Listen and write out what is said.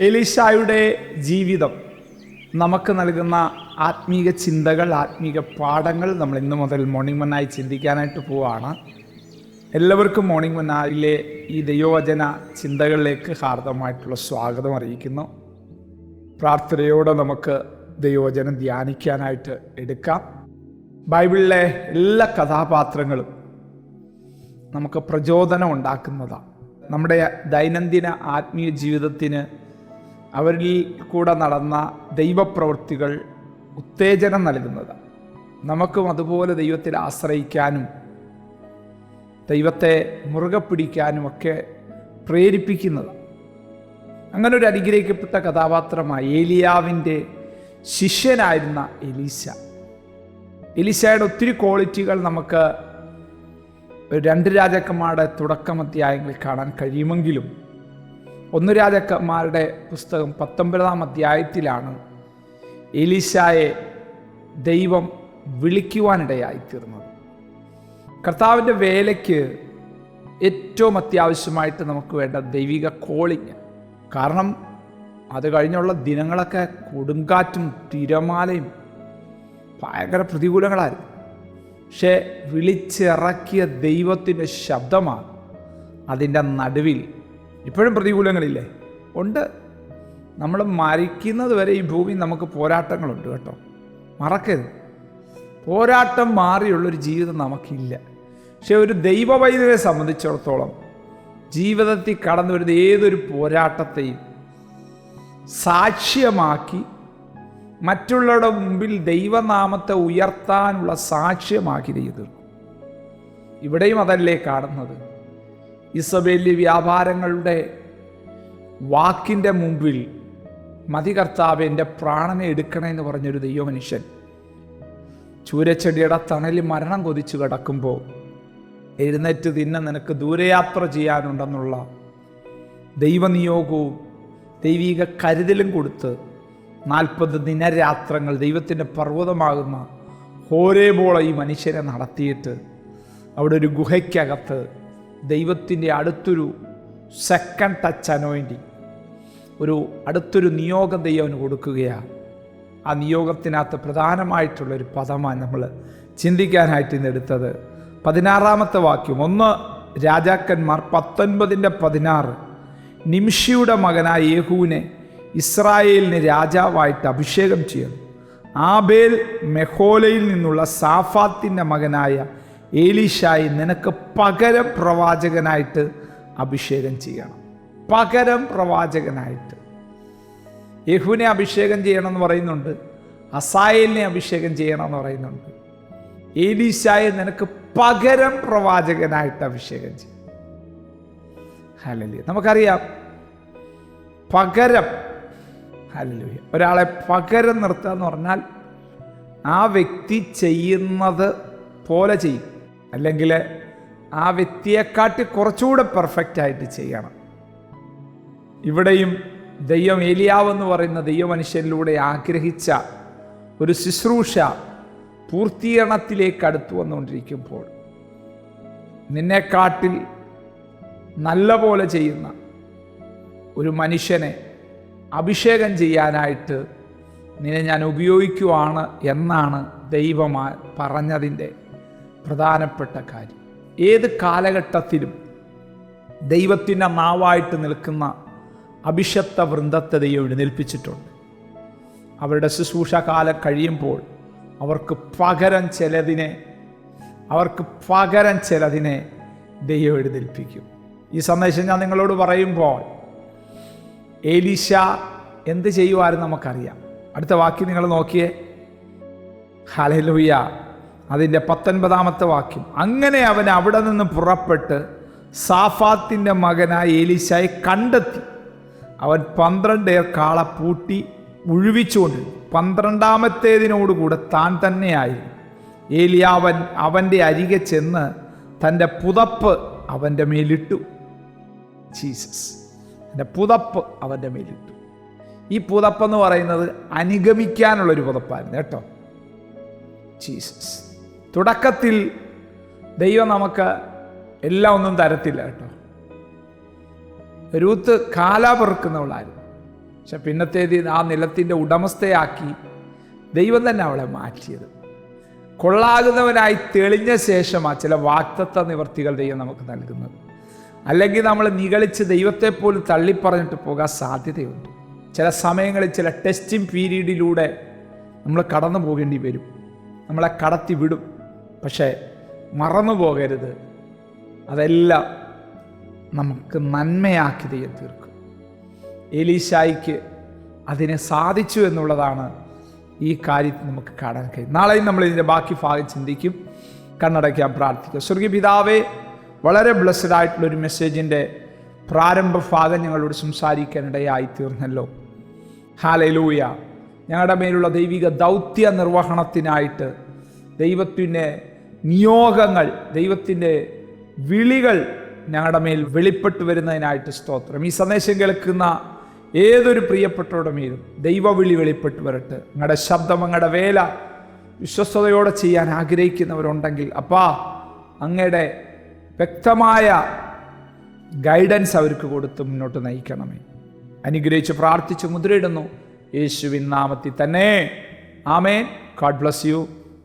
എലീഷായുടെ ജീവിതം നമുക്ക് നൽകുന്ന ആത്മീക ചിന്തകൾ ആത്മീക പാഠങ്ങൾ നമ്മൾ ഇന്നു മുതൽ മോർണിംഗ് മന്നായി ചിന്തിക്കാനായിട്ട് പോവുകയാണ് എല്ലാവർക്കും മോർണിംഗ് മന്നായിലെ ഈ ദൈവവചന ചിന്തകളിലേക്ക് ഹാർദമായിട്ടുള്ള സ്വാഗതം അറിയിക്കുന്നു. പ്രാർത്ഥനയോടെ നമുക്ക് ദൈവവചനം ധ്യാനിക്കാനായിട്ട് എടുക്കാം. ബൈബിളിലെ എല്ലാ കഥാപാത്രങ്ങളും നമുക്ക് പ്രചോദനം ഉണ്ടാക്കുന്നതാണ്. നമ്മുടെ ദൈനംദിന ആത്മീയ ജീവിതത്തിന് അവരിൽ കൂടെ നടന്ന ദൈവപ്രവൃത്തികൾ ഉത്തേജനം നൽകുന്നത്. നമുക്കും അതുപോലെ ദൈവത്തിൽ ആശ്രയിക്കാനും ദൈവത്തെ മുറുകെ പിടിക്കാനും ഒക്കെ പ്രേരിപ്പിക്കുന്നത്. അങ്ങനെ ഒരു അനുഗ്രഹിക്കപ്പെട്ട കഥാപാത്രമായ ഏലിയാവിന്റെ ശിഷ്യനായിരുന്ന എലീശ. എലീശയുടെ ഒത്തിരി ക്വാളിറ്റികൾ നമുക്ക് രണ്ട് രാജാക്കന്മാരുടെ തുടക്കം അധ്യായങ്ങളിൽ കാണാൻ കഴിയുമെങ്കിലും ഒന്ന് രാജാക്കന്മാരുടെ പുസ്തകം പത്തൊമ്പതാം അധ്യായത്തിലാണ് എലീശായെ ദൈവം വിളിക്കുവാനിടയായിത്തീർന്നത്. കർത്താവിന്റെ വേലയ്ക്ക് ഏറ്റവും അത്യാവശ്യമായിട്ട് നമുക്ക് വേണ്ട ദൈവിക കോളിങ് കാരണം അത് കഴിഞ്ഞുള്ള ദിനങ്ങളൊക്കെ കൊടുങ്കാറ്റും തിരമാലയും ഭയങ്കര പ്രതികൂലങ്ങളായിരുന്നു. പക്ഷേ വിളിച്ചിറക്കിയ ദൈവത്തിന്റെ ശബ്ദമാണ് അതിന്റെ നടുവിൽ ഇപ്പോഴും പ്രതികൂലങ്ങളില്ലേ? ഉണ്ട്. നമ്മൾ മരിക്കുന്നത് വരെ ഈ ഭൂമി നമുക്ക് പോരാട്ടങ്ങളുണ്ട് കേട്ടോ. മറക്കരുത്. പോരാട്ടം മാറിയുള്ളൊരു ജീവിതം നമുക്കില്ല. പക്ഷെ ഒരു ദൈവവൈദ്യരെ സംബന്ധിച്ചിടത്തോളം ജീവിതത്തിൽ കടന്നു വരുന്ന ഏതൊരു പോരാട്ടത്തെയും സാക്ഷ്യമാക്കി മറ്റുള്ളവരുടെ മുമ്പിൽ ദൈവനാമത്തെ ഉയർത്താനുള്ള സാക്ഷ്യമാക്കി ചെയ്തു ഇവിടെയും അതല്ലേ കാണുന്നത്? ഇസബേലി വ്യാപാരങ്ങളുടെ വാക്കിന്റെ മുമ്പിൽ മതി കർത്താവ് എന്റെ പ്രാണനെ എടുക്കണമെന്ന് പറഞ്ഞൊരു ദൈവമനുഷ്യൻ ചൂരച്ചെടിയുടെ തണലിൽ മരണം കൊതിച്ചു കിടക്കുമ്പോൾ എഴുന്നേറ്റ് തിന്നെ നിനക്ക് ദൂരയാത്ര ചെയ്യാനുണ്ടെന്നുള്ള ദൈവനിയോഗവും ദൈവിക കരുതലും കൊടുത്ത് നാൽപ്പത് ദിനരാത്രങ്ങൾ ദൈവത്തിന്റെ പർവതമാകുന്ന ഹോരേബോള ഈ മനുഷ്യനെ നടത്തിയിട്ട് അവിടെ ഒരു ഗുഹയ്ക്കകത്ത് ദൈവത്തിന്റെ അടുത്തൊരു സെക്കൻഡ് ടച്ച് അനോയിന്റിങ് ഒരു അടുത്തൊരു നിയോഗം ദൈവം കൊടുക്കുകയാണ്. ആ നിയോഗത്തിനകത്ത് പ്രധാനമായിട്ടുള്ളൊരു പദമാണ് നമ്മൾ ചിന്തിക്കാനായിട്ട് ഇന്ന് എടുത്തത്. പതിനാറാമത്തെ വാക്യം. ഒന്ന് രാജാക്കന്മാർ പത്തൊൻപതിന്റെ പതിനാറ്. നിംഷിയുടെ മകനായ യേഹുവിനെ ഇസ്രായേലിന് രാജാവായിട്ട് അഭിഷേകം ചെയ്യുന്നു. ആബേൽ മെഹോലയിൽ നിന്നുള്ള സാഫാത്തിന്റെ മകനായ ഏലീഷായി നിനക്ക് പകരം പ്രവാചകനായിട്ട് അഭിഷേകം ചെയ്യണം. പകരം പ്രവാചകനായിട്ട്. യഹുവിനെ അഭിഷേകം ചെയ്യണം എന്ന് പറയുന്നുണ്ട്. അസായലിനെ അഭിഷേകം ചെയ്യണം എന്ന് പറയുന്നുണ്ട്. ഏലീശായെ നിനക്ക് പകരം പ്രവാചകനായിട്ട് അഭിഷേകം ചെയ്യും ഹലലു നമുക്കറിയാം. പകരം. ഹലലുയ ഒരാളെ പകരം നിർത്തുക എന്ന് പറഞ്ഞാൽ ആ വ്യക്തി ചെയ്യുന്നത് പോലെ ചെയ്യും. അല്ലെങ്കിൽ ആ വ്യക്തിയെക്കാട്ടി കുറച്ചുകൂടെ പെർഫെക്റ്റ് ആയിട്ട് ചെയ്യണം. ഇവിടെയും ദൈവം ഏലിയാവെന്ന് പറയുന്ന ദൈവമനുഷ്യനിലൂടെ ആഗ്രഹിച്ച ഒരു ശുശ്രൂഷ പൂർത്തീകരണത്തിലേക്ക് അടുത്തു വന്നുകൊണ്ടിരിക്കുമ്പോൾ നിന്നെക്കാട്ടിൽ നല്ല പോലെ ചെയ്യുന്ന ഒരു മനുഷ്യനെ അഭിഷേകം ചെയ്യാനായിട്ട് നിന്നെ ഞാൻ ഉപയോഗിക്കുവാണ് എന്നാണ് ദൈവമാ പറഞ്ഞതിന്റെ പ്രധാനപ്പെട്ട കാര്യം. ഏത് കാലഘട്ടത്തിലും ദൈവത്തിന്റെ നാവായിട്ട് നിൽക്കുന്ന അഭിഷത്ത വൃന്ദത്തെ ദൈവം എഴുന്നേൽപ്പിച്ചിട്ടുണ്ട്. അവരുടെ ശുശ്രൂഷ കാലം കഴിയുമ്പോൾ അവർക്ക് പകരം ചിലതിനെ അവർക്ക് പകരം ചിലതിനെ ദൈവം എഴുന്നേൽപ്പിക്കും. ഈ സന്ദേശം ഞാൻ നിങ്ങളോട് പറയുമ്പോൾ ഏലീശ എന്ത് ചെയ്യുമായിരുന്നു നമുക്കറിയാം. അടുത്ത വാക്യം നിങ്ങൾ നോക്കിയേ. ഹലലുയ്യ അതിന്റെ പത്തൊൻപതാമത്തെ വാക്യം. അങ്ങനെ അവൻ അവിടെ നിന്ന് പുറപ്പെട്ട് സാഫാത്തിന്റെ മകനായ ഏലീശായി കണ്ടെത്തി. അവൻ പന്ത്രണ്ട് ഏർ കാള പൂട്ടി ഉഴുവിച്ചുകൊണ്ട് പന്ത്രണ്ടാമത്തേതിനോടുകൂടെ താൻ തന്നെയായി ഏലിയാവൻ അവന്റെ അരികെ ചെന്ന് തന്റെ പുതപ്പ് അവന്റെ മേലിട്ടു. ജീസസ് എന്റെ പുതപ്പ് അവന്റെ മേലിട്ടു. ഈ പുതപ്പെന്ന് പറയുന്നത് അനുഗമിക്കാനുള്ളൊരു പുതപ്പായിരുന്നു കേട്ടോ. ജീസസ്. തുടക്കത്തിൽ ദൈവം നമുക്ക് എല്ലാം ഒന്നും തരത്തില്ല കേട്ടോ. രൂത്ത് കാല പെറുക്കുന്നവളായിരുന്നു. പക്ഷെ പിന്നത്തേത് ആ നിലത്തിന്റെ ഉടമസ്ഥയാക്കി ദൈവം തന്നെ അവളെ മാറ്റിയത്. കൊള്ളാകുന്നവനായി തെളിഞ്ഞ ശേഷമാണ് ചില വാക്തത്വ നിവർത്തികൾ ദൈവം നമുക്ക് നൽകുന്നത്. അല്ലെങ്കിൽ നമ്മൾ നികളിച്ച് ദൈവത്തെ പോലും തള്ളിപ്പറഞ്ഞിട്ട് പോകാൻ സാധ്യതയുണ്ട്. ചില സമയങ്ങളിൽ ചില ടെസ്റ്റിംഗ് പീരീഡിലൂടെ നമ്മൾ കടന്നു പോകേണ്ടി വരും. നമ്മളെ കടത്തി വിടും പക്ഷേ മറന്നു പോകരുത്. അതെല്ലാം നമുക്ക് നന്മയാക്കി ദൈവം തീർക്കും. എലീശായിക്ക് അതിനെ സാധിച്ചു എന്നുള്ളതാണ് ഈ കാര്യത്തിൽ നമുക്ക് കാണാൻ കഴിയും നാളെയും നമ്മൾ ഇതിന്റെ ബാക്കി ഭാഗം ചിന്തിക്കും. കണ്ണടയ്ക്കാൻ പ്രാർത്ഥിക്കുക സ്വർഗീയ പിതാവേ വളരെ ബ്ലസ്ഡ് ആയിട്ടുള്ള ഒരു മെസ്സേജിന്റെ പ്രാരംഭ ഭാഗം ഞങ്ങളോട് സംസാരിക്കാനിടയായി തീർന്നല്ലോ ഹാലലൂയ ഞങ്ങളുടെ മേലുള്ള ദൈവിക ദൗത്യ നിർവഹണത്തിനായിട്ട് ദൈവത്തിന്റെ നിയോഗങ്ങൾ ദൈവത്തിന്റെ വിളികൾ ഞങ്ങളുടെ മേൽ വെളിപ്പെട്ടു വരുന്നതിനായിട്ട് സ്തോത്രം. ഈ സന്ദേശം കേൾക്കുന്ന ഏതൊരു പ്രിയപ്പെട്ടവരുടെ മേലും ദൈവവിളി വെളിപ്പെട്ട് വരട്ടെ. നിങ്ങളുടെ ശബ്ദം നിങ്ങളുടെ വേല വിശ്വസ്തയോടെ ചെയ്യാൻ ആഗ്രഹിക്കുന്നവരുണ്ടെങ്കിൽ അപ്പാ അങ്ങയുടെ വ്യക്തമായ ഗൈഡൻസ് അവർക്ക് കൊടുത്ത് മുന്നോട്ട് നയിക്കണമേ. അനുഗ്രഹിച്ച് പ്രാർത്ഥിച്ച് മുദ്രയിടുന്നു. യേശുവിൻ നാമത്തിൽ തന്നെ. ആമേൻ. God bless you.